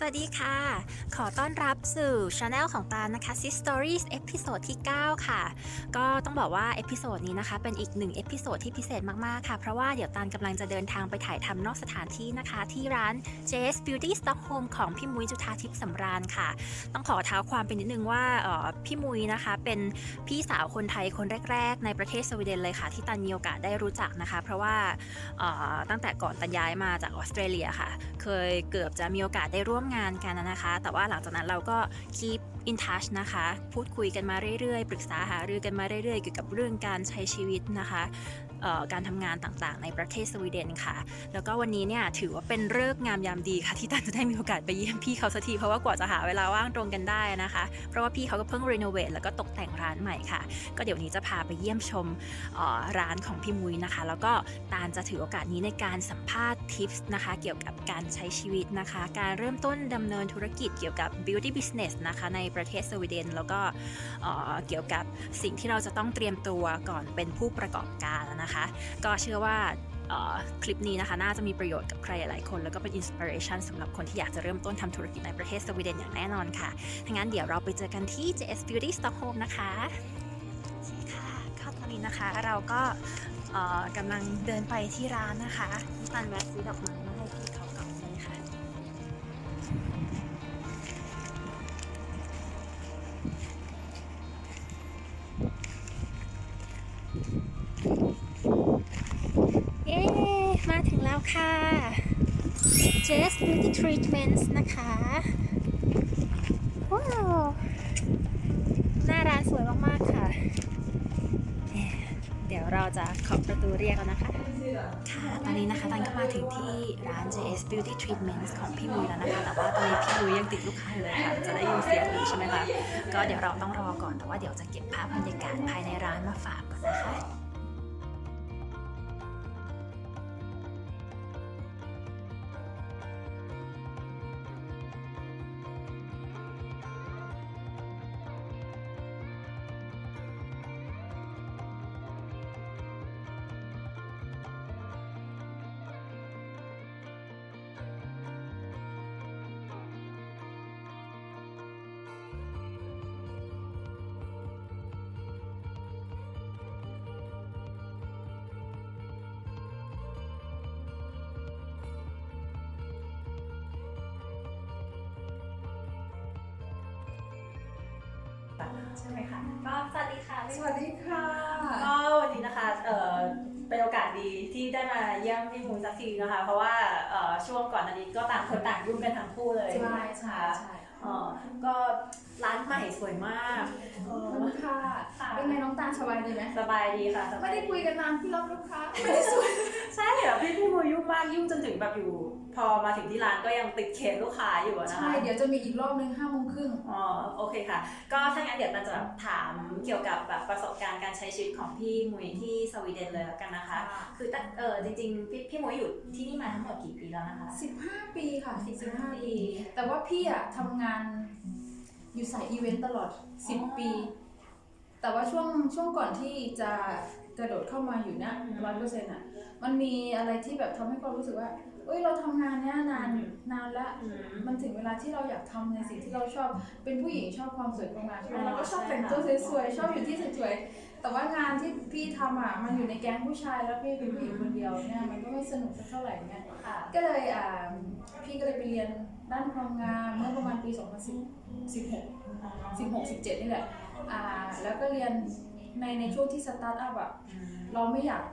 สวัสดีค่ะ ขอต้อนรับสู่ช anel ของตานะคะ Sis Stories เอพิโซดที่ 9 ค่ะ ก็ต้องบอกว่าเอพิโซดนี้นะคะ เป็นอีกหนึ่งเอพิโซดที่พิเศษมากๆ ค่ะ เพราะว่าเดี๋ยวตาลกำลังจะเดินทางไปถ่ายทำนอกสถานที่นะคะ ที่ร้าน JS Beauty Stockholm ของพี่มุ้ยจุธาทิพย์สำราญค่ะ ต้องขอเท้าความเป็นนิดนึงว่าออพี่มุ้ยนะคะ เป็นพี่สาวคนไทยคนแรก ๆ ในประเทศสวีเดนเลยค่ะ ที่ตันมีโอกาสได้รู้จักนะคะ เพราะว่าออตั้งแต่ก่อนตันย้ายมาจากออสเตรเลียค่ะ เคยเกือบจะมีโอกาสได้ร่วมงานกันนะคะ แต่ว่าหลังจากนั้นเราก็ keep in touch นะคะ พูดคุยกันมาเรื่อยๆ ปรึกษาหารือกันมาเรื่อยๆ เกี่ยวกับเรื่องการใช้ชีวิตนะคะ การทำงานต่างๆ ในประเทศสวีเดนค่ะ แล้วก็วันนี้เนี่ยถือว่าเป็นเลิกงามยามดีค่ะที่ตันจะได้มีโอกาสไปเยี่ยมพี่เขาสักทีเพราะว่ากว่าจะหาเวลาว่างตรงกันได้นะคะ เพราะว่าพี่เขาก็เพิ่งรีโนเวทแล้วก็ตกแต่งร้านใหม่ค่ะ ก็เดี๋ยวนี้จะพาไปเยี่ยมชมร้านของพี่มุ้ยนะคะ แล้วก็ตาลจะถือโอกาสนี้ในการสัมภาษณ์ทิปส์นะคะ เกี่ยวกับการใช้ชีวิตนะคะ การเริ่มต้นดำเนินธุรกิจเกี่ยวกับ beauty business นะคะในประเทศสวีเดน แล้วก็เกี่ยวกับสิ่งที่เราจะต้องเตรียมตัวก่อนเป็นผู้ประกอบการนะคะ ก็เชื่อว่าคลิปนี้นะคะ น่าจะมีประโยชน์กับใครหลายคน แล้วก็เป็นอินสปิเรชันสำหรับคนที่อยากจะเริ่มต้นทำธุรกิจในประเทศสวีเดนอย่างแน่นอนค่ะถ้างั้นเดี๋ยวเราไปเจอกันที่ JS Beauty Stockholm นะคะใช่ค่ะก็ตอนนี้นะคะเราก็กำลังเดินไปที่ร้านนะคะตันแวะซื้อดอกไม้ ค่ะ Jess Beauty Treatments นะคะ ว้าว หน้าร้านสวยมาก ๆ ค่ะ เดี๋ยวเราจะเคาะประตูเรียกแล้วนะคะ ค่ะ ตอนนี้นะคะตันก็มาถึงที่ร้าน JS Beauty Treatments ของพี่มุยแล้วนะคะ แต่ว่าตอนนี้พี่มุยยังติดลูกค้าอยู่เลยค่ะ จะได้ยินเสียงอยู่ใช่ไหมคะ ก็เดี๋ยวเราต้องรอก่อน แต่ว่าเดี๋ยวจะเก็บภาพบรรยากาศภายในร้านมาฝากก่อนนะคะ ใช่ไหมคะก็สวัสดีค่ะพี่สวัสดีค่ะก็วันนี้นะคะเอ่อเป็นโอกาสดีที่ได้มาเยี่ยมพี่มูลสักทีนะคะ เพราะว่าเอ่อช่วงก่อนอันนี้ก็ต่างคนต่างยุ่งกันทั้งคู่เลยใช่ใช่ค่ะใช่ เอ่อก็ ร้านใหม่สวยมากเอขอบอคุณค่ะค่ะเป็นไงน้องตาลสบายดีไหมสบายดีค่ะสบาไม่ยได้คุยกันนานพี่รับลูกค้าไม่ได้สวยใช่เหรอพี่พี่มูยุ่งมากยุ่งจนถึงแบบอยู่ พอมาถึงที่ร้านก็ยังติดเคสลูกค้าอยู่อะนะคะใช่เดี๋ยวจะมีอีกรอบนึงห้าโมงครึ่ง อ๋อโอเคค่ะ ก็ถ้างั้นเดี๋ยวเราจะแบบถามเกี่ยวกับแบบประสบการณ์การใช้ชีวิตของพี่มุยที่สวีเดนเลยแล้วกันนะคะ คือตั้งเออจริงๆพี่พี่มุยอยู่ที่นี่มาทั้งหมดกี่ปีแล้วนะคะ15 ปีค่ะ15 15ปี แต่ว่าพี่อะทำงาน อยู่สายอีเวนต์ตลอด 10 ปี แต่ว่าช่วงช่วงก่อนที่จะกระโดดเข้ามาอยู่เนี่ยร้อยเปอร์เซ็นต์อะมันมีอะไรที่แบบทำให้ความรู้สึกว่า เอ้ยเราทำงานเนี้ยนานนานละอืมมันถึงเวลาที่เราอยากทำในสิ่งที่เราชอบ เป็นผู้หญิงชอบความสวยความงามใช่ไหมอ๋อเราก็ชอบแต่งตัวใช่ค่ะสวยๆ ชอบอยู่ที่สวยๆ แต่ว่างานที่พี่ทำอะ มันอยู่ในแก๊งผู้ชายแล้วพี่เป็นผู้หญิงคนเดียวเนี่ย มันก็ไม่สนุกสักเท่าไหร่เนี่ยค่ะก็เลยอ่าพี่ก็เลยไปเรียน ด้านความงามเมื่อประมาณปี 2016 16 17 นี่แหละอ่าแล้วก็เรียนในในช่วงที่สตาร์ทอัพอะเราไม่อยาก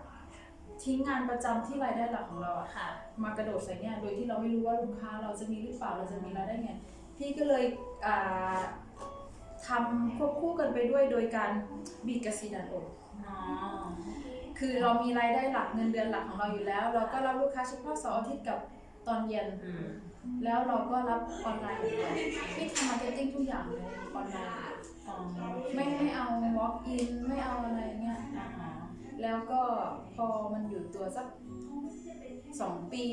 ทิ้งงานประจำที่รายได้หลักของเราอะค่ะ มากระโดดใส่เนี่ยโดยที่เราไม่รู้ว่าลูกค้าเราจะมีหรือเปล่าเราจะมีรายได้ไงพี่ก็เลยอ่าทำควบคู่กันไปด้วยโดยการบีดกบซีดันโออ๋อคือเรามีรายได้หลักเงินเดือนหลักของเราอยู่แล้ว เราก็รับลูกค้าเฉพาะเสาร์อาทิตย์กับ ตอนเย็นอืมแล้วเราก็รับออนไลน์อย่างเดียวพี่ทำมาร์เก็ตติ้งทุกอย่างเลยออนไลน์อ๋อไม่ไม่เอา walk in ไม่เอาอะไรเงี้ยอ่าฮะแล้วก็พอมันอยู่ตัวสักสองปี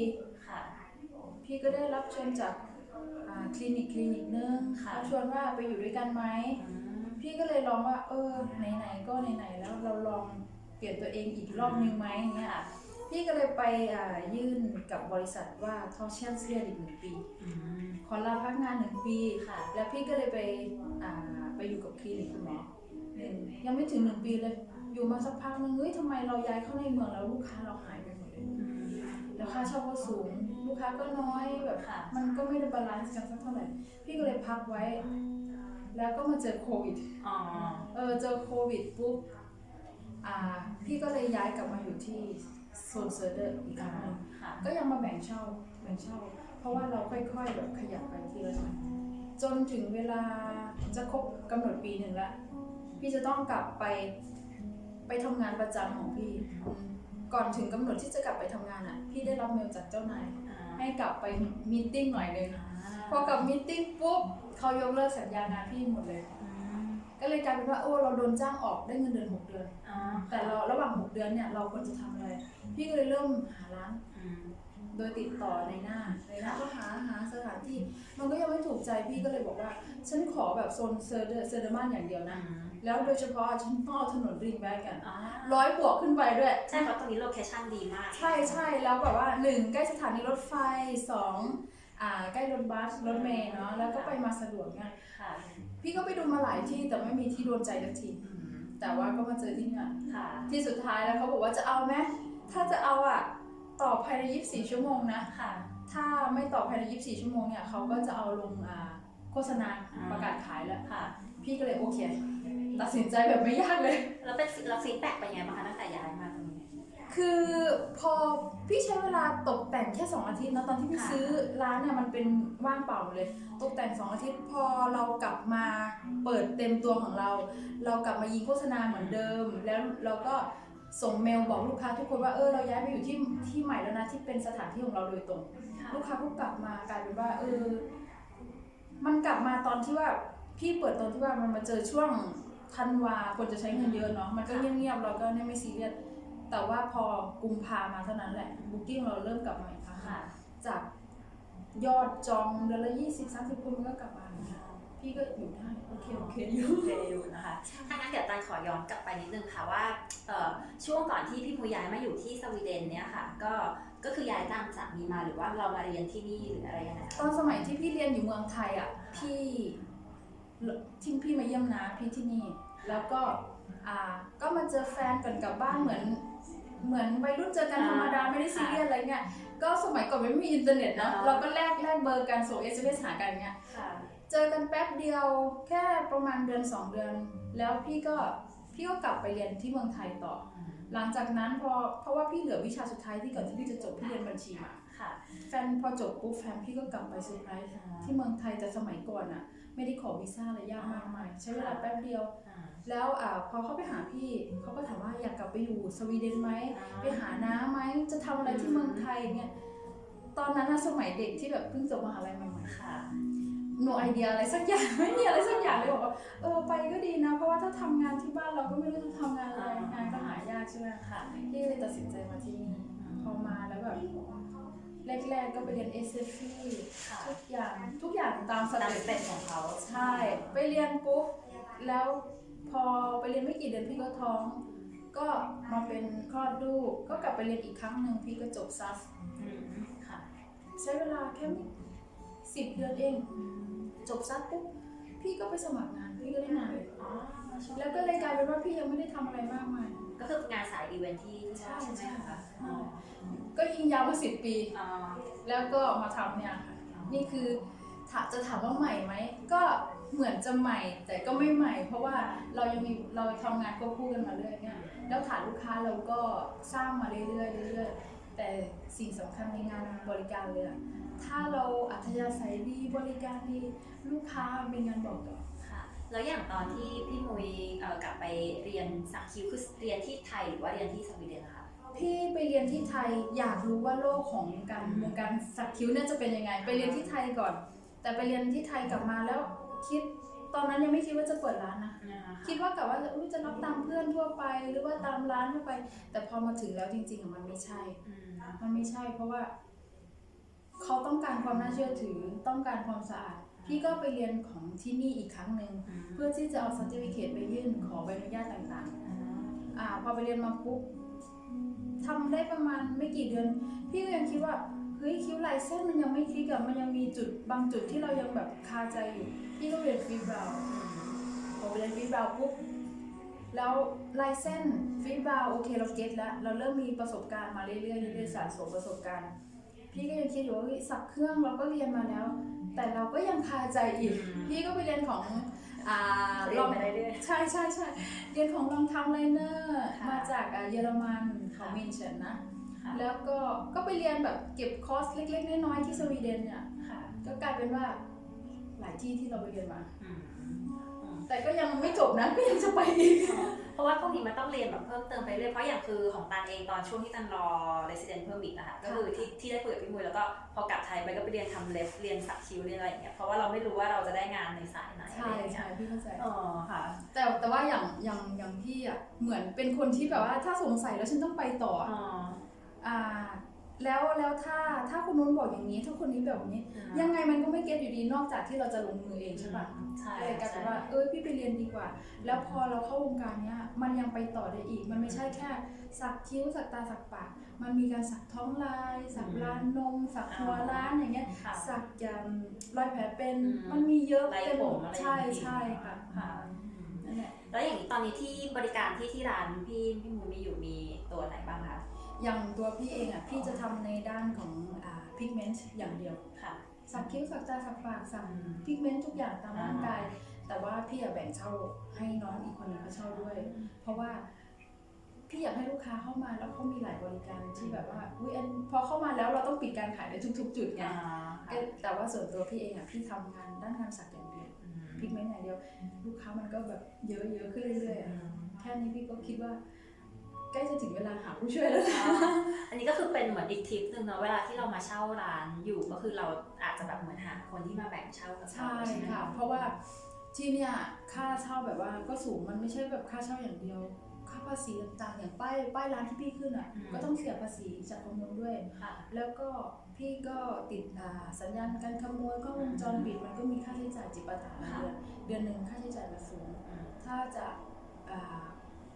ค่ะพี่ก็ได้รับเชิญจากอ่าคลินิกคลินิกนึงค่ะเขาชวนว่าไปอยู่ด้วยกันไหมอืมพี่ก็เลยลองว่า เออไหนๆก็ไหนๆแล้วเราลองเปลี่ยนตัวเองอีกรอบนึงไหมอย่างเงี้ยค่ะ พี่ก็เลยไปอ่ายื่นกับบริษัทว่าเขาเช่นเสียอีกหนึ่งปีอืมขอลาพักงานหนึ่งปีค่ะ แล้วพี่ก็เลยไปอ่าไปอยู่กับคลินิกคุณหมอหนึ่งยังไม่ถึงหนึ่งปีเลย อยู่มาสักพักหนึงเฮ้ยทำไมเราย้ายเข้าในเมืองแล้วลูกค้าเราหายไปหมดเลยอืมแล้วค่าเช่าก็สูง ลูกค้าก็น้อยแบบค่ะมันก็ไม่ได้บาลานซ์กันสักเท่าไหร่พี่ก็เลยพักไว้ แล้วก็มาเจอโควิดอ๋อเออเจอโควิดปุ๊บอ่าพี่ก็เลยย้ายกลับมาอยู่ที่ โซนเซอร์เดอร์อีกครั้งหนึงค่ะก็ยังมาแบ่งเช่าแบ่งเช่า เพราะว่าเราค่อยๆแบบขยับไปทีละหน่อยจนถึงเวลาจะครบกำหนดปีหนึ่งละพี่จะต้องกลับไปไปทำงานประจำของพี่ ก่อนถึงกำหนดที่จะกลับไปทำงานอะ พี่ได้รับเมลจากเจ้านายอ่าให้กลับไปมีตติ้งหน่อยนึงอ่าพอกลับมีตติ้งปุ๊บเขายกเลิกสัญญางานพี่หมดเลยอืม ก็เลยกลายเป็นว่าโอ้เราโดนจ้างออกได้เงินเดือนหกเดือนอ๋อแต่เราระหว่างหกเดือนเนี่ยเราควรจะทำอะไร พี่ก็เลยเริ่มหาร้าน อืมโดยติดต่อในหน้าในหน้าก็หาหาสถานที่ มันก็ยังไม่ถูกใจพี่ก็เลยบอกว่า ฉันขอแบบโซนเซอร์เดอร์เซอร์เดอร์มานอย่างเดียวอืนะมแล้วโดยเฉพาะฉันต้องเอาถนนริงแบกกันอ๋อร้อยบวกขึ้นไปด้วย ใช่เพราะตรงนี้โลเคชั่นดีมาก ใช่ใช่แล้วแบบว่าหนึ่งใกล้สถานีรถไฟสองอ่าใกล้รถบัสรถเมล์เนาะแล้วก็ไปมาสะดวกง่ายค่ะ พี่ก็ไปดูมาหลายที่แต่ไม่มีที่โดนใจสักทีอืมแต่ว่าก็มาเจอที่เนี่ยค่ะ ที่สุดท้ายแล้วเขาบอกว่าจะเอาไหมถ้าจะเอาอะตอบภายใน 24 ชั่วโมงนะค่ะ ถ้าไม่ตอบภายใน 24 ชั่วโมงเนี่ยเขาก็จะเอาลงอ่าโฆษณาอ่าประกาศขายแล้วค่ะ พี่ก็เลยโอเค ตัดสินใจแบบไม่ยากเลย แล้วเป็นแล้วฟีดแบ็กเป็นไงบ้างคะตั้งแต่ย้ายมาตรงนี้ คือพอพี่ใช้เวลาตกแต่งแค่2อาทิตย์นะตอนที่พี่ค่ะ ซื้อร้านเนี่ยมันเป็นว่างเปล่าเลย ตกแต่ง2อาทิตย์พอเรากลับมาเปิดเต็มตัวของเรา เรากลับมายิงโฆษณาเหมือนเดิม แล้วเราก็ส่งเมลบอกลูกค้าทุกคนว่าเออเราย้ายไปอยู่ที่ที่ใหม่แล้วนะที่เป็นสถานที่ของเราโดยตรง ลูกค้าก็กลับมากลายเป็นว่าเออ มันกลับมาตอนที่ว่าพี่เปิดตอนที่ว่ามันมาเจอช่วงธันวาคนจะใช้เงินเยอะเนาะมันก็เงียบๆเราก็เนี่ยไม่ซีเรียส แต่ว่าพอกุมภามาเท่านั้นแหละบุ๊กิ้งเราเริ่มกลับมาอีกครั้งค่ะ จากยอดจองเดือนละยี่สิบสามสิบคนมันก็กลับมาพี่ก็อยู่ได้โอเคโอเคอยู่โอเคอยู่นะคะ ถ้างั้นเดี๋ยวตันขอย้อนกลับไปนิดนึงค่ะว่าเอ่อช่วงก่อนที่พี่ภูย้ายมาอยู่ที่สวีเดนเนี่ยค่ะ ก็ ก็คือย้ายตามสามีมาหรือว่าเรามาเรียนที่นี่หรืออะไรยังไงตคะอนสมัยที่พี่เรียนอยู่เมืองไทยอะพี่ที่พี่มาเยี่ยมนาพี่ที่นี่ แล้วก็อ่าก็มาเจอแฟนกันกลับบ้านเหมือน เหมือนวัยรุ่นเจอกันธรรมดาไม่ได้ซีเรียสอะไรเงี้ยก็สมัยก่อนไม่มีอินเทอร์เน็ตเนอะเราก็แลกแลกเบอร์กันส่งเอสเอหากันเงี้ยค่ะเจอกันแป๊บเดียวแค่ประมาณเดือนสองเดือน แล้วพี่ก็พี่ก็กลับไปเรียนที่เมืองไทยต่อ หลังจากนั้นพอเพราะว่าพี่เหลือวิชาสุดท้ายที่ก่อนที่พี่จะจบพี่เรียนบัญชีมาค่ะแฟนพอจบปุ๊บแฟนพี่ก็กลับไปเซอร์ไพรส์ที่เมืองไทยแต่สมัยก่อนอะไม่ได้ขอวีซ่าอะไรยากมากมายใช้เวลาแป๊บเดียวอ่า แล้วอ่าพอเขาไปหาพี่เขาก็ถามว่าอยากกลับไปอยู่สวีเดนไหมไปหาน้าไหมจะทำอะไรที่เมืองไทยเนี่ยตอนนั้นอะสมัยเด็กที่แบบเพิ่งจบมหาลัยใหม่ๆค่ะโนไอเดียอะไรสักอย่างไม่มีอะไรสักอย่างเลยบอกว่าเออไปก็ดีนะ เพราะว่าถ้าทำงานที่บ้านเราก็ไม่รู้จะทำงานอะไรงานก็หายากใช่ไหมค่ะพี่เลยตัดสินใจมาที่นี่พอมาแล้วแบบแรกๆก็ไปเรียน s f ค่ะทุกอย่างทุกอย่างตามสตามเต็ปสเต็ปของเขาใช่ ไปเรียนปุ๊บแล้ว พอไปเรียนไม่กี่เดือนพี่ก็ท้อง ก็มาเป็นคลอดลูกก็กลับไปเรียนอีกครั้งหนึ่งพี่ก็จบซัสอืมค่ะ ใช้เวลาแค่ไม่สิบเดือนเอง จบซัดปุ๊บพี่ก็ไปสมัครงานพี่ก็ได้งานเลยอ๋อแล้วก็เลยกลายเป็นว่าพี่ยังไม่ได้ทำอะไรมากมายก็คืองานสายอีเวนท์ที่ที่ใช่ใช่ไหมคะใช่ก็ยิงยาวมาสิบปีอ๋อแล้วก็มาทำเนี่ยค่ะนี่คือถาจะถามว่าใหม่ไหมก็ เหมือนจะใหม่แต่ก็ไม่ใหม่ เพราะว่าเรายังมีเราทำงานควบคู่กันมาเรื่อยเนี่ยแล้วฐานลูกค้าเราก็สร้างมาเรื่อยๆเรื่อยๆแต่สิ่งสำคัญในงานบริการเลยอะถ้าเราอัธยาศัยดีบริการดีลูกค้ามีงานบอกต่อค่ะแล้วอย่างตอนที่พี่มุยเอ่อกลับไปเรียนสักคิวคือเรียนที่ไทยหรือว่าเรียนที่สวีเดนนะคะพี่ไปเรียนที่ไทยอยากรู้ว่าโลกของการวงการสักคิ้วเนี่ยจะเป็นยังไง ไปเรียนที่ไทยก่อน แต่ไปเรียนที่ไทยกลับมาแล้ว คิดตอนนั้นยังไม่คิดว่าจะเปิดร้านนะคิดว่ากะว่าอุ๊ยจะรับตามเพื่อนทั่วไปหรือว่าตามร้านทั่วไป แต่พอมาถึงแล้วจริงๆอะมันไม่ใช่อืมมันไม่ใช่ เพราะว่าเขาต้องการความน่าเชื่อถือต้องการความสะอาดพี่ก็ไปเรียนของที่นี่อีกครั้งหนึ่งเพื่อที่จะเอา c e r t i f i c a t e ไปยื่นขอใบอนุญาตต่างๆอ่าพอไปเรียนมาปุ๊บทำได้ประมาณไม่กี่เดือน พี่ก็ยังคิดว่า เฮ้ยคิ้วลายเส้นมันยังไม่คลิกอะมันยังมีจุดบางจุดที่เรายังแบบคาใจอยู่พี่ก็เรียนฟรีบราวน์พอไปเรียนฟรีบราวน์ปุ๊บแล้วลายเส้นฟรีบราวน์โอเคเราเก็ตแล้วเราเริ่มมีประสบการณ์มาเรื่อยๆเรื่อยๆสะสมประสบการณ์ พี่ก็ยังคิดอยู่ว่าเฮ้ยสักเครื่องเราก็เรียนมาแล้ว แต่เราก็ยังคาใจอีกอืมพี่ก็ไปเรียนของอ่าเรียนไปเรื่อยใช่ใช่ใช่เรียนของลองทำไลเนอร์ค่ะมาจากอ่าเยอรมันขค่ะองมินเชนนะๆ ค่ะแล้วก็ก็ไปเรียนแบบเก็บคอร์สเล็ก ๆ น้อยๆที่สวีเดนเนี่ยค่ะก็กลายเป็นว่าหลายที่ที่เราไปเรียนมาอืมอืมแต่ก็ยังไม่จบนะก็ยังจะไปอีก เพราะว่าพวกนี้มันต้องเรียนแบบเพิ่มเติมไปเรื่อยเพราะอย่างคือของตันเองตอนช่วงที่ตันรอ resident permit นะคะก็คือที่ที่ได้คุยกับพี่มุ้ยแล้วก็พอกลับไทยไปก็ไปเรียนทำเล็บเรียนสักคิ้วเรียนอะไรอย่างเงี้ยเพราะว่าเราไม่รู้ว่าเราจะได้งานในสายไหนอะไรใช่อย่างเงี้ใช่ยพี่เข้าใจ อ๋อค่ะ แต่แต่ว่าอย่างอย่างอย่างพี่อะเหมือนเป็นคนที่แบบว่าถ้าสงสัยแล้วฉันต้องไปต่ออะ อ๋อ อ่าแล้วแล้วถ้าถ้าคนนู้นบอกอย่างนี้ถ้าคนนี้แบบนี้ ยังไงมันก็ไม่เก็ตอยู่ดีนอกจากที่เราจะลงมือเองใช่ปะใช่เลยกลายเป็นใช่ว่าเออพี่ไปเรียนดีกว่า แล้วพอเราเข้าวงการเนี้ยมันยังไปต่อได้อีก มันไม่ใช่แค่ สักคิ้วสักตาสักปากมันมีการสักท้องลาย สักร้านนม สักหัวร้านอย่างเงี้ยค่ะสักยามรอยแผลเป็นอืมมันมีเยอะไล่เต็มผมอะไรอย่างใช่งี้ใช่ค่ะค่ะนั่นแหละแล้วอย่างนี้ตอนนี้ที่บริการที่ที่ร้านพี่พี่มูมีอยู่มีตัวไหนบ้างคะ อย่างตัวพี่เองอะพี่จะทำในด้านของอ่าพิกเมนต์อย่างเดียว ค่ะ สักคิ้วสักตาสักปากสักอืมพิกเมนต์ทุกอย่างตามอ่าร่างกาย แต่ว่าพี่อะแบ่งเช่าให้น้องอีกคนนึงเขาเช่าด้วย เพราะว่าพี่อยากให้ลูกค้าเข้ามาแล้วเขามีหลายบริการที่แบบว่าอุ้ยอันพอเข้ามาแล้วเราต้องปิดการขายในทุก ๆ จุดไงอ่าก็แต่ว่าส่วนตัวพี่เองอะพี่ทำงานด้านงานสักอย่างเดียวอืมพิกเมนต์อย่างเดียว ลูกค้ามันก็แบบเยอะเยอะๆขึ้นเรื่อยๆอือะมแค่นี้พี่ก็คิดว่า ใกล้จะถึงเวลาหาผู้ช่วยแล้วนะอันนี้ก็คือเป็นเหมือนอีกทิปหนึ่งเนาะเวลาที่เรามาเช่าร้านอยู่ก็คือเราอาจจะแบบเหมือนหาคนที่มาแบ่งเช่ากับเราใช่ไหมค่ะ เพราะว่าที่เนี่ยค่าเช่าแบบว่าก็สูงมันไม่ใช่แบบค่าเช่าอย่างเดียว ค่าภาษีต่างๆอย่างป้ายป้ายร้านที่พี่ขึ้นอะก็ต้องเสียภาษีจากข้อมูลด้วยค่ะแล้วก็พี่ก็ติดอ่าสัญญาณการขโมยกล้องวงจรปิดมันก็มีค่าใช้จ่ายจิปาถะเดือนเดือนหนึ่งค่าใช้จ่ายมันสูงอืมถ้าจะอ่า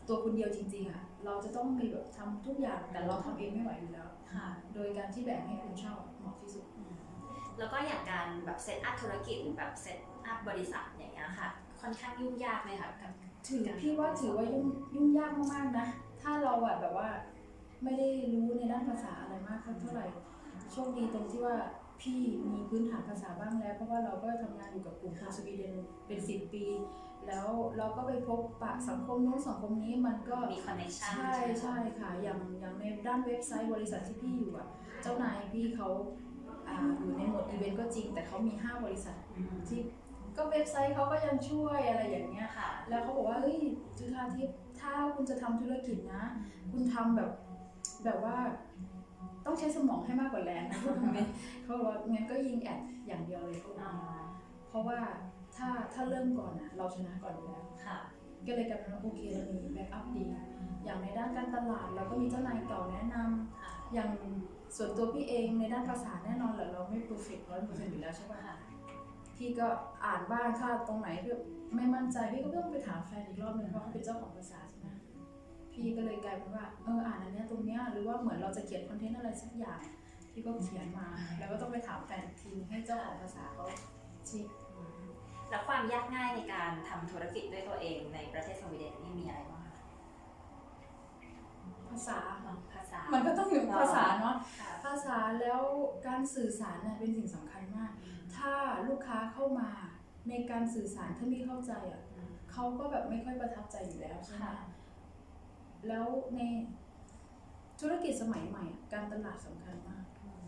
ตัวคนเดียวจริง ๆอะเราจะต้องมีแบบทำทุกอย่างแต่เราทำเองไม่ไหวอยู่แล้ว ค่ะ โดยการที่แบ่งให้คนเช่าเหมาะที่สุดอืมแล้วก็อย่างการแบบเซตอัพธุรกิจหรือแบบเซตอัพบริษัทอย่างเงี้ยค่ะ ค่อนข้างยุ่งยากไหมคะกับ ถือพี่ว่าถือว่ายุ่งยุ่งยากมากๆนะ ถ้าเราอะแบบว่าไม่ได้รู้ในด้านภาษาอะไรมากเท่าไหร่โชคดีตรงที่ว่า พี่มีพื้นฐานภาษาบ้างแล้ว เพราะว่าเราก็ทำงานอยู่กับกลุ่มคนสวีเดนเป็นสิบปี แล้วเราก็ไปพบปะสังคมนู้นสังคมนี้มันก็มีคอนเนคชั่นใช่ใช่ค่ะอย่างอย่างในด้านเว็บไซต์บริษัทที่พี่อยู่อะเจ้านายพี่เขาอ่าอยู่ในหมวดอีเวนต์ก็จริง แต่เขามี 5 บริษัทอืมที่ก็เว็บไซต์เขาก็ยังช่วยอะไรอย่างเงี้ยค่ะ แล้วเขาบอกว่าเฮ้ยจุธาทิพย์ถ้าคุณจะทำธุรกิจนะ คุณทำแบบแบบว่า ต้องใช้สมองให้มากกว่าแรงนะพูดแบบนี้เขาบอกว่างั้นก็ยิงแอดอย่างเดียวเลยเขาบอกอ๋อเพราะว่าถ้าถ้าเริ่มก่อนอะเราชนะก่อนอยู่แล้วค่ะก็เลยกลายเป็นว่าโอเคเรามีแบ็กอัพดี อย่างในด้านการตลาดเราก็มีเจ้านายเก่าแนะนำค่ะอย่างส่วนตัวพี่เองในด้านภาษาแน่นอนแหละเราไม่ perfect ร้อยเปอร์เซ็นต์อยู่แล้วใช่ปะค่ะพี่ก็อ่านบ้างถ้าตรงไหนแบบไม่มั่นใจพี่ก็ต้องไปถามแฟนอีกรอบหนึงเพราะเขาเป็นเจ้าของภาษาใช่ไหม พี่ก็เลยกลายเป็นว่าเอออ่านอันเนี้ยตรงเนี้ยหรือว่าเหมือนเราจะเขียนคอนเทนต์อะไรสักอย่างพี่ก็เขียนมา แล้วก็ต้องไปถามแฟนอีกทีให้เจ้าของภาษาเขาชี้อืมแล้วความยากง่ายในการทำธุรกิจด้วยตัวเองในประเทศสวีเดนนี่มีอะไรบ้างคะภาษาภาษา มันก็ต้องอยู่ภาษาเนาะค่ะภาษาแล้วการสื่อสารเนี่ยเป็นสิ่งสำคัญมาก ถ้าลูกค้าเข้ามาในการสื่อสารถ้าไม่เข้าใจอะอืมเขาก็แบบไม่ค่อยประทับใจอยู่แล้วใช่ไหมค่ะ แล้วในธุรกิจสมัยใหม่อะการตลาดสำคัญมากอืม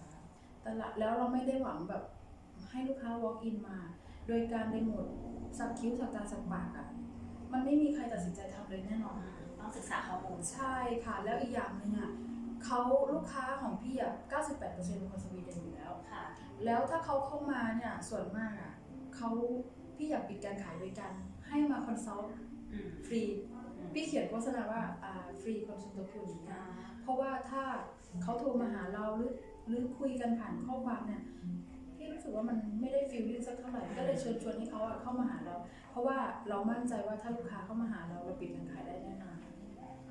ตลาดแล้วเราไม่ได้หวังแบบให้ลูกค้า walk in มา โดยการในโหมดสักคิ้วสักตาสักปากอะมันไม่มีใครตัดสินใจทำเลยแน่นอน ต้องศึกษาข้อมูล ใช่ค่ะ แล้วอีกอย่างหนึ่งอะเขาลูกค้าของพี่อะ 98%เป็นคนสวีเดนอยู่แล้ว ค่ะ แล้วถ้าเขาเข้ามาเนี่ย ส่วนมากอะเขาพี่อยากปิดการขายโดยการให้มาคอนซัลท์อืม ฟรีอืม พี่เขียนโฆษณาว่าอ่าฟรีคอนซัลท์คุณอย่างเงี้ยอ่าเพราะว่าถ้าเขาโทรมาหาเราหรือหรือคุยกันผ่านข้อความเนี่ยพี่รู้สึกว่ามันไม่ได้ฟิลลิ่งสักเท่าไหร่ก็เลยชวนชวนให้เขาอะเข้ามาหาเรา เพราะว่าเรามั่นใจว่าถ้าลูกค้าเข้ามาหาเราเราปิดการขายได้แน่นอน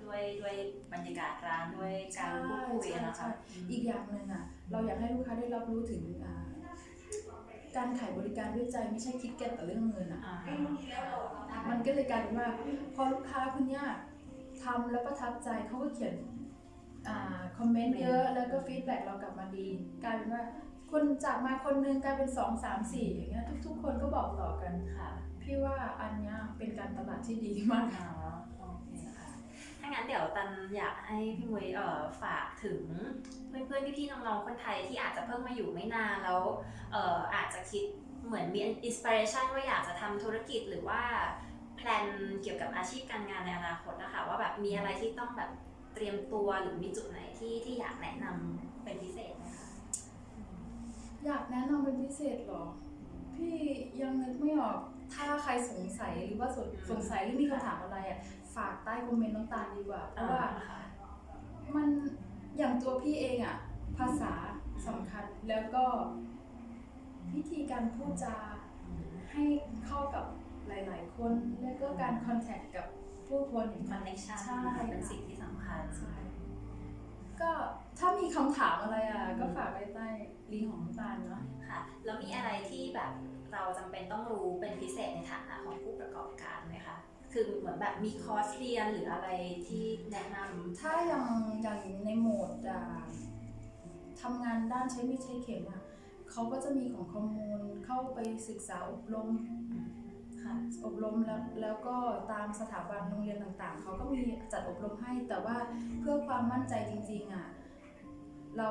ด้วยด้วยบรรยากาศร้านด้วยการพูดคุยอะนะคะใช่ใช่อีกอย่างหนึ่งอะเราอยากให้ลูกค้าได้รับรู้ถึงอ่า การขายบริการด้วยใจไม่ใช่คิดแก่แต่เรื่องเงินอะอ่ามันก็เลยกลายเป็นว่า พอลูกค้าคนเนี้ยทำแล้วประทับใจเขาก็เขียนอ่าคอมเมนต์เยอะแล้วก็ฟีดแบ็กเรากลับมาดี กลายเป็นว่าคนจากมาคนนึงกลายเป็นสองสามสี่อย่างเงี้ยทุกๆ คนก็บอกต่อกันค่ะ พี่ว่าอันเนี้ยเป็นการตลาดที่ดีมากอ๋อโอเคค่ะ ถ้างั้นเดี๋ยวตันอยากให้พี่มุ้ยเอ่อฝากถึงเพื่อนๆพี่ๆน้องๆคนไทยที่อาจจะเพิ่งมาอยู่ไม่นานแล้วเอ่ออาจจะคิดเหมือนมีอินสปิเรชันว่าอยากจะทำธุรกิจหรือว่าแพลนเกี่ยวกับอาชีพการงานในอนาคตนะคะว่าแบบมีอะไรที่ต้องแบบเตรียมตัวหรือมีจุดไหนที่ที่อยากแนะนำเป็นพิเศษไหมคะอยากแนะนำเป็นพิเศษเหรอ พี่ยังนึกไม่ออกถ้าใครสงสัยหรือว่าสงสัยหรือมีคำถามอะไรอะ ฝากใต้คอมเมนต์น้องตาลดีกว่า เพราะว่าค่ะมันอย่างตัวพี่เองอะภาษาสำคัญแล้วก็วิธีการพูดจาให้เข้ากับหลาย ๆ คน แล้วก็การคอนแทคกับผู้คนอย่างคอนนี้เนคชั่นใช่เป็นสิ่งที่สำคัญใช่ก็ถ้ามีคำถามอะไรอะก็ฝากไว้ใต้ลิงก์ของน้องตาลเนาะค่ะ แล้วมีอะไรที่แบบเราจำเป็นต้องรู้เป็นพิเศษในฐานะของผู้ประกอบการไหมคะ คือเหมือนแบบมีคอร์สเรียนหรืออะไรที่แนะนำถ้าอย่างอย่างในโหมดอ่าทำงานด้านใช้มีดใช้เข็มอะเขาก็จะมีของคอมมูลเข้าไปศึกษาอบรมค่ะอบรมแล้วแล้วก็ตามสถาบันโรงเรียนต่างๆ เขาก็มีจัดอบรมให้ แต่ว่าเพื่อความมั่นใจจริงๆอะเรา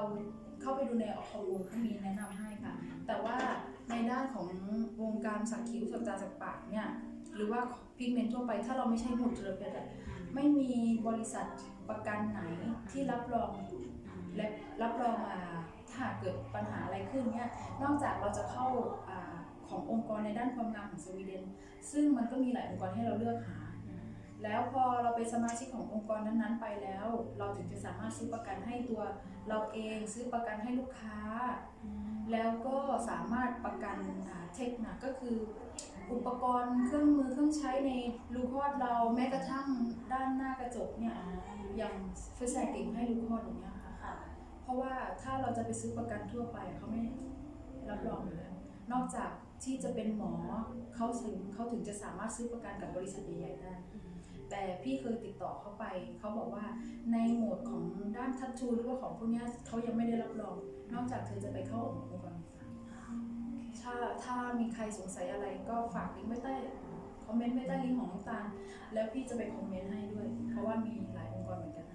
เข้าไปดูในคอมมูลเขามีแนะนำให้ค่ะ แต่ว่าในด้านของวงการสักคิ้วสักตาสักปากเนี่ย หรือว่าพิกเมนต์ทั่วไป ถ้าเราไม่ใช่หมุดเทอร์เพดไม่มีบริษัทประกันไหนที่รับรอง และรับรองมาถ้าเกิดปัญหาอะไรขึ้นเนี่ยนอกจากเราจะเข้าอาขององค์กรในด้านความงามของสวีเดน ซึ่งมันก็มีหลายองค์กรให้เราเลือกหา แล้วพอเราเป็นสมาชิกขององค์กรนั้นๆ ไปแล้ว เราถึงจะสามารถซื้อประกันให้ตัวเราเองซื้อประกันให้ลูกค้า แล้วก็สามารถประกันเทคนะก็คือ อุปกรณ์เครื่องมือเครื่องใช้ในลูกคอดเราแม้กระทั่งด้านหน้ากระจกเนี่ยอย่างเฟซแซกติ้งให้ลูกคอดอย่างเงี้ยค่ะค่ะ เพราะว่าถ้าเราจะไปซื้อประกันทั่วไปเขาไม่รับรองอยู่แล้วนอกจากที่จะเป็นหมอเขาถึงเขาถึงจะสามารถซื้อประกันกับบริษัทใหญ่ๆได้ แต่พี่เคยติดต่อเขาไปเขาบอกว่าในโหมดของด้านทัตทูหรือว่าของพวกเนี้ยเขายังไม่ได้รับรอง นอกจากเธอจะไปเข้าองค์กรต่างๆถ้าถ้ามีใครสงสัยอะไรก็ฝากลิงก์ไว้ใต้คอมเมนต์ไว้ใต้ลิงก์ของน้องตาลแล้วพี่จะไปคอมเมนต์ให้ด้วย เพราะว่ามีหลายองค์กรเหมือนกัน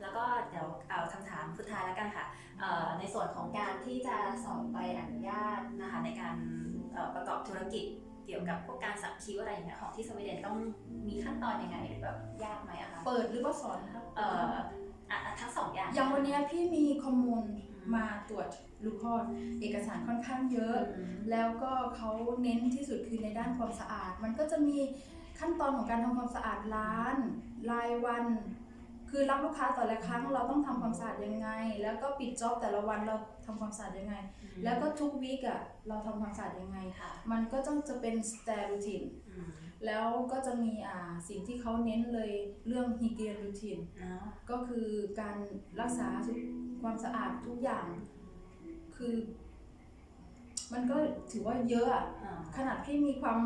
แล้วก็เดี๋ยวเอาคำถามสุดท้ายแล้วกันค่ะเอ่อในส่วนของการที่จะสอบใบอนุญาตนะคะในการเอ่อประกอบธุรกิจ เกี่ยวกับพวกการสักคิ้วอะไรอย่างเงี้ยของที่สวีเดนต้องมีขั้นตอนยังไงหรือแบบยากไหมอะคะเปิดหรือว่าสอนครับเอ่ออะอะทั้งสองอย่าง อย่างวันเนี้ยพี่มีข้อมูลมาตรวจลูกคลอดเอกสารค่อนข้างเยอะอืมแล้วก็เขาเน้นที่สุดคือในด้านความสะอาด มันก็จะมีขั้นตอนของการทำความสะอาดร้าน รายวัน คือรับลูกค้าแต่ละครั้งเราต้องทำความสะอาดยังไง แล้วก็ปิดจ็อบแต่ละวันเราทำความสะอาดยังไง แล้วก็ทุกวีกอะเราทำความสะอาดยังไงค่ะมันก็ต้องจะเป็นสเต r รูทีนอืมแล้วก็จะมีอ่าสิ่งที่เขาเน้นเลยเรื่องฮีเกียนรูทีนเนาะก็คือการรักษาสุขความสะอาดทุกอย่าง คือ มันก็ถือว่าเยอะอะอ่าขนาดพี่มีความ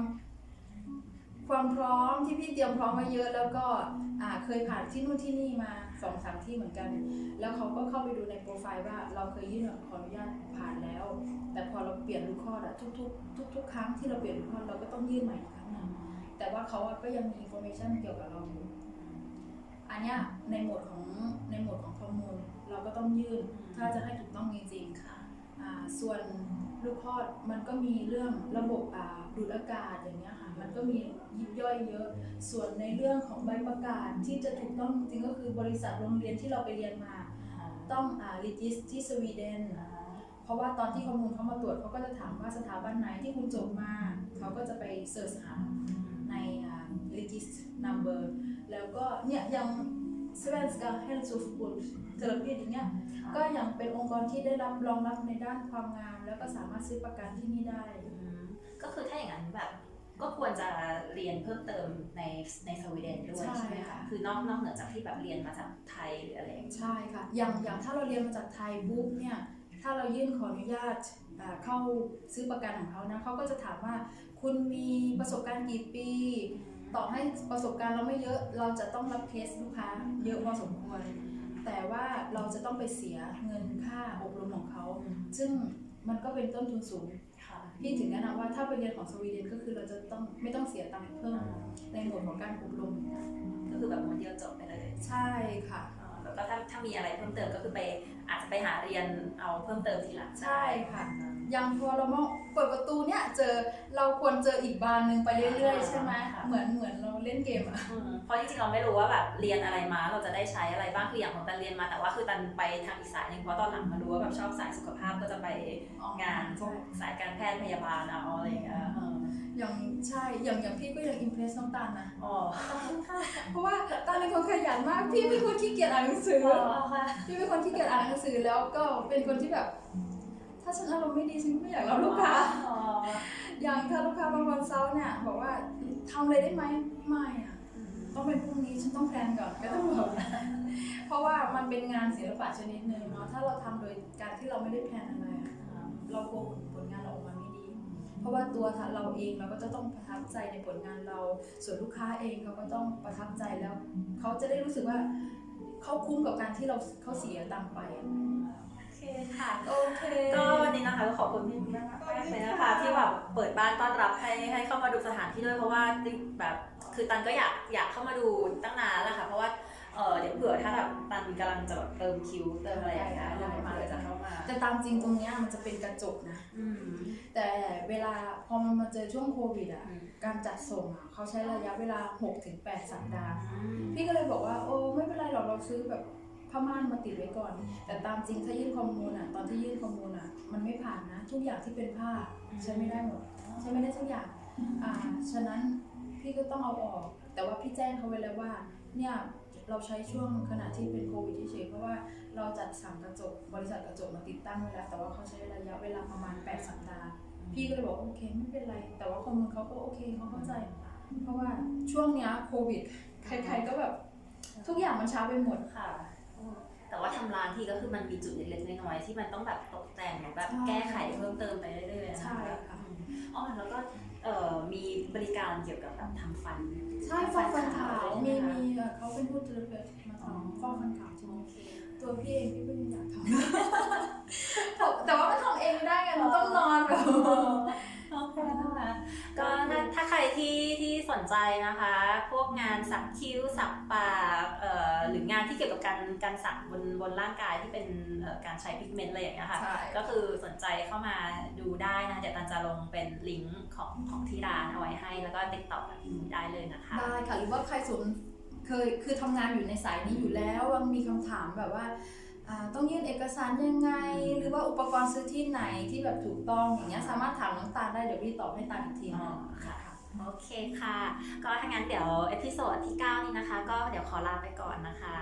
ความพร้อมที่พี่เตรียมพร้อมมาเยอะ แล้วก็อ่าเคยผ่านที่นู่นที่นี่มาสองสามที่เหมือนกัน แล้วเขาก็เข้าไปดูในโปรไฟล์ว่าเราเคยยื่นขออนุญาตผ่านแล้ว แต่พอเราเปลี่ยนลูกคลอดอะทุกๆ ทุกๆครั้งที่เราเปลี่ยนลูกคลอดเราก็ต้องยื่นใหม่อีกครั้งหนึงแต่ว่าเขาอะก็ยังมีอินโฟเมชันเกี่ยวกับเราอยู่อันเนี้ยในหมวดของในหมวดของข้อมูลเราก็ต้องยื่นถ้าจะให้ถูกต้องจริงๆค่ะอ่าส่วนลูกคลอดมันก็มีเรื่องระบบดูดอากาศอย่างเงี้ย มันก็มียิบย่อยเยอะ ส่วนในเรื่องของใบประกาศที่จะถูกต้องจริงๆก็คือบริษัทโรงเรียนที่เราไปเรียนมา ต้องอ่ารีจิสที่สวีเดนเพราะว่าตอนที่ข้อมูลเขามาตรวจเขาก็จะถามว่าสถาบันไหนที่คุณจบมา เขาก็จะไปเสิร์ชหาในอ่า regist number แล้วก็เนี่ยอย่าง Svenska hälsoförbund เทอร์พีอย่างเงี้ยก็ยังเป็นองค์กรที่ได้รับรองรับในด้านความงาม แล้วก็สามารถซื้อประกันที่นี่ได้อืมก็คือถ้าอย่างนั้นแบบ ก็ควรจะเรียนเพิ่มเติมในในสวีเดนด้วยใช่ใช่ไหมคะค่ะคือนอกนอกเหนือจากที่แบบเรียนมาจากไทยหรืออะไรอย่างเงี้ยใช่ค่ะอย่างอย่างถ้าเราเรียนมาจากไทยปุ๊บเนี่ยถ้าเรายื่นขออนุญาตอ่าเข้าซื้อประกันของเขานะเขาก็จะถามว่า คุณมีประสบการณ์กี่ปีต่อให้ประสบการณ์เราไม่เยอะ เราจะต้องรับเคสลูกค้าเยอะพอสมควร แต่ว่าเราจะต้องไปเสียเงินค่าอบรมของเขา ซึ่งมันก็เป็นต้นทุนสูงค่ะ พี่ถึงแนะนำว่าถ้าไปเรียนของสวีเดนก็คือเราจะต้องไม่ต้องเสียตังค์เพิ่มในหมวดของการอบรมก็คือแบบม้วนเดียวจบไปเลยใช่ค่ะอ่าแล้วก็ถ้าถ้ามีอะไรเพิ่มเติมก็คือไปอาจจะไปหาเรียนเอาเพิ่มเติมทีหลังใช่ค่ะ ยังพอเรามองเปิดประตูเนี่ยเจอเราควรเจออีกบานหนึ่งไปเรื่อยๆ ใช่ไหมเหมือนเหมือนเราเล่นเกมอะอืมเพราะจริงๆเราไม่รู้ว่าแบบเรียนอะไรมาเราจะได้ใช้อะไรบ้างคืออย่างของตันเรียนมาแต่ว่าคือตันไปทางอีกสายหนึ่งเพราะตอนหลังมารู้ว่าแบบชอบสายสุขภาพก็จะไปงานพวกสายการแพทย์พยาบาลเอาอะไรอย่างเงี้ยเอออย่างใช่อย่างอย่างพี่ก็ยังอิมเพรสน้องตาลนะ อ๋อเพราะว่าตาลเป็นคนขยันมาก พี่เป็นคนขี้เกียจอ่านหนังสือ ค่ะ พี่เป็นคนขี้เกียจอ่านหนังสือแล้วก็เป็นคนที่แบบถ้าฉันอารมณ์ไม่ดีฉันไม่อยากรับลูกค้า อ๋ออย่างถ้าลูกค้าบางวันเซาร์เนี่ยบอกว่าทำอะไรได้ไหมไม่อะต้องเป็นพรุ่งนี้ฉันต้องแพลนก่อนก็ต้องแบบเพราะว่ามันเป็นงานศิลปะชนิดหนึ่งเนาะถ้าเราทำโดยการที่เราไม่ได้แพลนอะไรอะเรากลัวผลผลงานเราออกมาไม่ดี เพราะว่าตัวเราเองเราก็จะต้องประทับใจในผลงานเรา ส่วนลูกค้าเองเขาก็ต้องประทับใจแล้ว เขาจะได้รู้สึกว่าเขาคุ้มกับการที่เราเขาเสียตังค์ไปอะโอเคค่ะโอเคก็วันนี้นะคะก็ขอบคุณพี่มากมากๆเลยนะคะที่แบบเปิดบ้านต้อนรับให้ให้เข้ามาดูสถานที่ด้วยเพราะว่าแบบคือตันก็อยากอยากเข้ามาดูตั้งนานแล้วค่ะเพราะว่าเออเดี๋ยวเผื่อถ้าแบบตันกำลังจะแบบเติมคิวเติมอะไรอย่างเงี้ยเดี๋ยวเผื่อจะเข้ามาแต่ตามจริงตรงเนี้ยมันจะเป็นกระจกนะอืมแต่เวลาพอมันมาเจอช่วงโควิดอะอืมการจัดส่งอะเขาใช้ระยะเวลา 6-8 สัปดาห์ พี่ก็เลยบอกว่าโอ้ไม่เป็นไรหรอกเราซื้อแบบ ผ้าม่านมาติดไว้ก่อน แต่ตามจริงถ้ายื่นข้อมูลอะ ตอนที่ยื่นข้อมูลอะ มันไม่ผ่านนะ ทุกอย่างที่เป็นผ้าใช้ไม่ได้หมดใช้ไม่ได้ทุกอย่างอ่าฉะนั้นพี่ก็ต้องเอาออก แต่ว่าพี่แจ้งเขาไว้แล้วว่า เนี่ยเราใช้ช่วงขณะที่เป็นโควิดเฉยเพราะว่าเราจัดสั่งกระจกบริษัทกระจกมาติดตั้งไว้แล้วแต่ว่าเขาใช้ระยะเวลาประมาณ 8 สัปดาห์ พี่ก็เลยบอกโอเคไม่เป็นไร แต่ว่าข้อมูลเขาก็โอเคเขาเข้าใจ เพราะว่าช่วงเนี้ยโควิดใครๆก็แบบทุกอย่างมันช้าไปหมดค่ะ แต่ว่าทำร้านที่ก็คือมันมีจุดเล็กๆน้อยๆที่มันต้องแบบตกแต่งหรือแบบใช่แก้ไขเพิ่มเติมไปเรื่อยๆนใช่ค่ะอืมอ๋อแล้วก็เอ่อมีบริการเกี่ยวกับแบบทำฟัน ใช่ฟอกฟันขาวใช่ไหมีคะมีเอ่อเขาเป็นผู้เทเลเพสมาทำฟอกฟันขาวใช่ไหมโอเคตัวพี่เองพี่ก็ยังอยากทำแต่ว่ามันทำเองไม่ได้ไงมันต้องนอนแบบ โอเคนะคะก็ถ้าถ้าใครที่ที่สนใจนะคะ พวกงานสักคิ้วสักปากเอ่อหรืองานที่เกี่ยวกับการการสักบนบนร่างกายที่เป็นเอ่อการใช้พิกเมนต์อะไรอย่างเงี้ยค่ะใช่ก็คือสนใจเข้ามาดูได้นะเดี๋ยวตันจะลงเป็นลิงก์ของของที่ร้านเอาไว้ให้ แล้วก็ติดต่อกับพี่หมูได้เลยนะคะได้ค่ะหรือว่าใครสนเคยคือทำงานอยู่ในสายนี้อยู่แล้วมีคำถามแบบว่าอ่า ต้องยื่นเอกสารยังไง หรือว่าอุปกรณ์ซื้อที่ไหนที่แบบถูกต้องอย่างเงี้ยสามารถถามน้องตาลได้เดี๋ยวพี่ตอบให้ตาลอีกทีอ๋อนึงค่ะโอเคค่ะ ก็ถ้างั้นเดี๋ยวเอพิโซดที่ 9 นี้นะคะ ก็เดี๋ยวขอลาไปก่อนนะคะ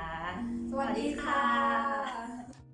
สวัสดีค่ะ